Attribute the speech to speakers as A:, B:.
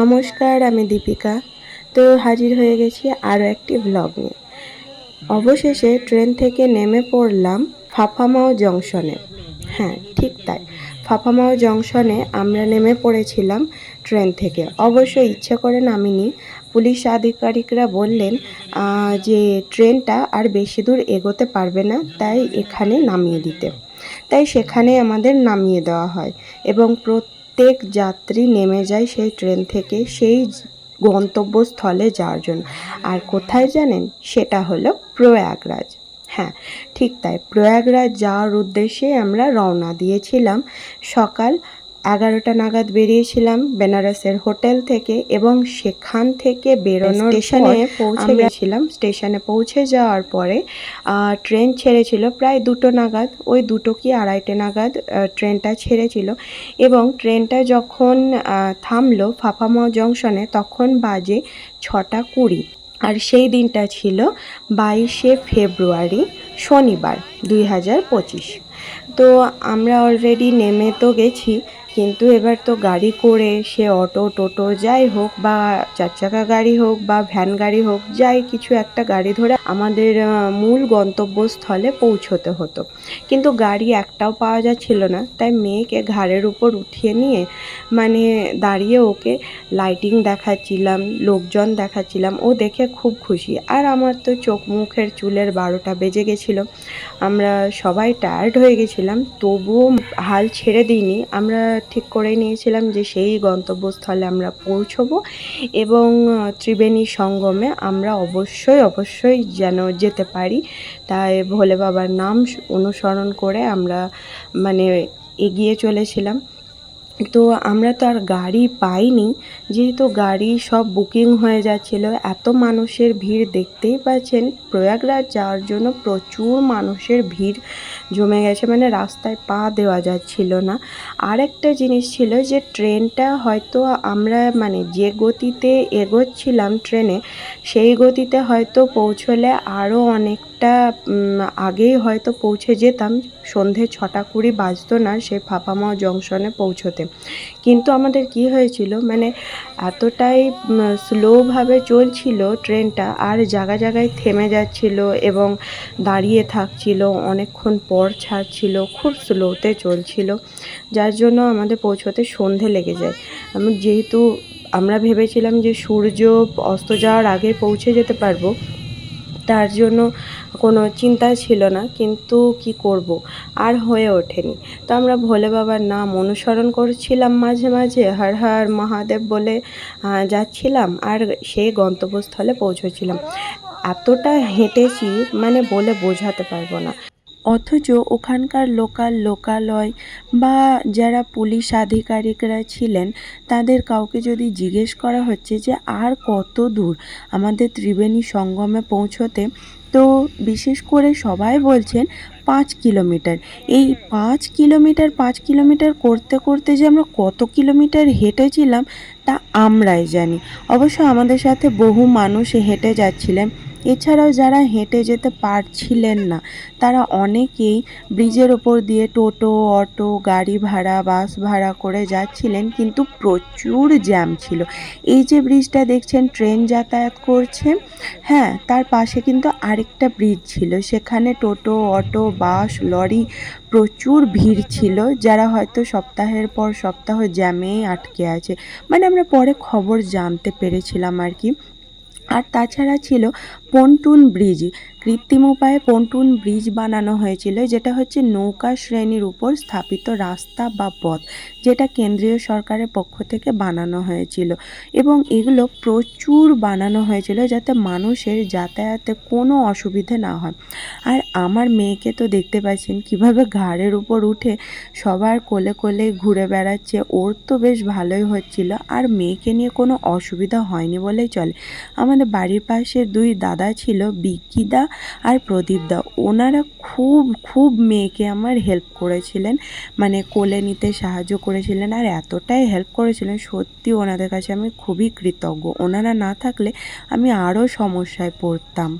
A: নমস্কার, আমি দীপিকা। তো হাজির হয়ে গেছি আরও একটি ভ্লগ নিয়ে। অবশেষে ট্রেন থেকে নেমে পড়লাম ফাফামাও জংশনে। হ্যাঁ ঠিক তাই। ফাফামাও জংশনে আমরা নেমে পড়েছিলাম ট্রেন থেকে। অবশ্য ইচ্ছে করে নামিনি। পুলিশ আধিকারিকরা বললেন যে ট্রেনটা আর বেশি দূর এগোতে পারবে না, তাই এখানে নামিয়ে দিতে। তাই সেখানে আমাদের নামিয়ে দেওয়া হয়। এবং প্রত্যেক যাত্রী নেমে যায় সেই ট্রেন থেকে, সেই গন্তব্যস্থলে যাওয়ার জন্য। আর কোথায় জানেন? সেটা হলো প্রয়াগরাজ। হ্যাঁ ঠিক তাই। প্রয়াগরাজ যাওয়ার উদ্দেশ্যে আমরা রওনা দিয়েছিলাম সকাল এগারোটা নাগাদ বেরিয়েছিলাম বেনারসের হোটেল থেকে এবং সেখান থেকে বেরোনোর স্টেশনে পৌঁছে গেছিলাম। স্টেশনে পৌঁছে যাওয়ার পরে ট্রেন ছেড়েছিল প্রায় দুটো নাগাদ। ওই দুটো কি আড়াইটে নাগাদ ট্রেনটা ছেড়েছিল। এবং ট্রেনটা যখন থামলো ফাফামাও জংশনে তখন বাজে ছটা কুড়ি। আর সেই দিনটা ছিল বাইশে ফেব্রুয়ারি শনিবার দুই হাজার পঁচিশ। তো আমরা অলরেডি নেমে তো গেছি, কিন্তু এবার তো গাড়ি করে সে অটো, টোটো যাই হোক বা চার চাকা গাড়ি হোক বা ভ্যান গাড়ি হোক, যাই কিছু একটা গাড়ি ধরে আমাদের মূল গন্তব্যস্থলে পৌঁছতে হতো। কিন্তু গাড়ি একটাও পাওয়া যাচ্ছিল না, তাই মেয়েকে ঘাড়ের উপর উঠিয়ে নিয়ে মানে দাঁড়িয়ে ওকে লাইটিং দেখাচ্ছিলাম, লোকজন দেখাচ্ছিলাম, ও দেখে খুব খুশি। আর আমার তো চোখ মুখের চুলের বারোটা বেজে গেছিল, আমরা সবাই টায়ার্ড হয়ে গেছিলাম। তবুও হাল ছেড়ে দিইনি। আমরা ঠিক করে নিয়েছিলাম যে সেই গন্তব্যস্থলে আমরা পৌঁছবো এবং ত্রিবেণী সঙ্গমে আমরা অবশ্যই অবশ্যই যেন যেতে পারি। তাই ভোলে বাবার নাম অনুসরণ করে আমরা মানে এগিয়ে চলেছিলাম। তো আমরা তো আর গাড়ি পাইনি যেহেতু গাড়ি সব বুকিং হয়ে যাচ্ছিল এত মানুষের ভিড় দেখতেই পাচ্ছেন প্রয়াগরাজ যাওয়ার জন্য প্রচুর মানুষের ভিড় জমে গেছে মানে রাস্তায় পা দেওয়া যাচ্ছিল না। আর একটা জিনিস ছিল যে ট্রেনটা হয়তো আমরা মানে যে গতিতে এগোচ্ছিলাম ট্রেনে সেই গতিতে হয়তো পৌঁছলে আরও অনেকটা উম, আগেই হয়তো পৌঁছে যেতাম সন্ধে ছটা কুড়ি বাজতো না সে ফাফামাও জংশনে পৌঁছতে। কিন্তু আমাদের কি হয়েছিল মানে এতটাই স্লোভাবে চলছিল ট্রেনটা, আর জায়গা জায়গায় থেমে যাচ্ছিল এবং দাঁড়িয়ে থাকছিল, অনেকক্ষণ পর ছাড়ছিল, খুব স্লোতে চলছিল, যার জন্য আমাদের পৌঁছতে সন্ধে লেগে যায়। আমি যেহেতু, আমরা ভেবেছিলাম যে সূর্য অস্ত যাওয়ার আগে পৌঁছে যেতে পারব তার জন্য কোনো চিন্তা ছিল না, কিন্তু কি করব? আর হয়ে ওঠেনি। তো আমরা ভোলে বাবার নাম অনুসরণ করছিলাম মাঝে মাঝে, হর হর মহাদেব বলে যাচ্ছিলাম আর সেই গন্তব্যস্থলে পৌঁছেছিলাম। এতটা হেঁটেছি মানে বলে বোঝাতে পারব না। অথচ ওখানকার লোকাল লোকালয় বা যারা পুলিশ আধিকারিকরা ছিলেন, তাদের কাউকে যদি জিজ্ঞেস করা হচ্ছে যে আর কত দূর আমাদের ত্রিবেণী সঙ্গমে পৌঁছতে, তো বিশেষ করে সবাই বলছেন পাঁচ কিলোমিটার। এই পাঁচ কিলোমিটার পাঁচ কিলোমিটার করতে করতে যে আমরা কত কিলোমিটার হেঁটেছিলাম, তা আমরাই জানি। অবশ্য আমাদের সাথে বহু মানুষ হেঁটে যাচ্ছিলেন। এছাড়াও যারা হেঁটে যেতে পারছিলেন না, তারা অনেকেই ব্রিজের ওপর দিয়ে টোটো, অটো, গাড়ি ভাড়া, বাস ভাড়া করে যাচ্ছিলেন, কিন্তু প্রচুর জ্যাম ছিল। এই যে ব্রিজটা দেখছেন, ট্রেন যাতায়াত করছে। হ্যাঁ তার পাশে কিন্তু আরেকটা ব্রিজ ছিল, সেখানে টোটো, অটো, বাস, লরি প্রচুর ভিড় ছিল, যারা হয়তো সপ্তাহের পর সপ্তাহ জ্যামেই আটকে আছে। মানে আমরা পরে খবর জানতে পেরেছিলাম আর কি। আর তাছাড়া ছিল পন্টুন ব্রিজ। কৃত্রিম উপায়ে পন্টুন ব্রিজ বানানো হয়েছিল, যেটা হচ্ছে নৌকা শ্রেণির উপর স্থাপিত রাস্তা বা পথ, যেটা কেন্দ্রীয় সরকারের পক্ষ থেকে বানানো হয়েছিল। এবং এগুলো প্রচুর বানানো হয়েছিল যাতে মানুষের যাতায়াতে কোনো অসুবিধে না হয়। আর আমার মেয়েকে তো দেখতে পাচ্ছেন, কীভাবে ঘাড়ের উপর উঠে সবার কোলে কোলে ঘুরে বেড়াচ্ছে, ওর তো বেশ ভালোই হচ্ছিল। আর মেয়েকে নিয়ে কোনো অসুবিধা হয়নি বলেই চলে। আমাদের বাড়ির পাশে দুই দাদা ছিল, বিকিদা আর প্রদীপ দা, ওনারা খুব খুব মেয়েকে আমার হেল্প করেছিলেন। মানে কোলে নিতে সাহায্য করেছিলেন আর এতটাই হেল্প করেছিলেন, সত্যি ওনাদের কাছে আমি খুবই কৃতজ্ঞ। ওনারা না থাকলে আমি আরও সমস্যায় পড়তাম।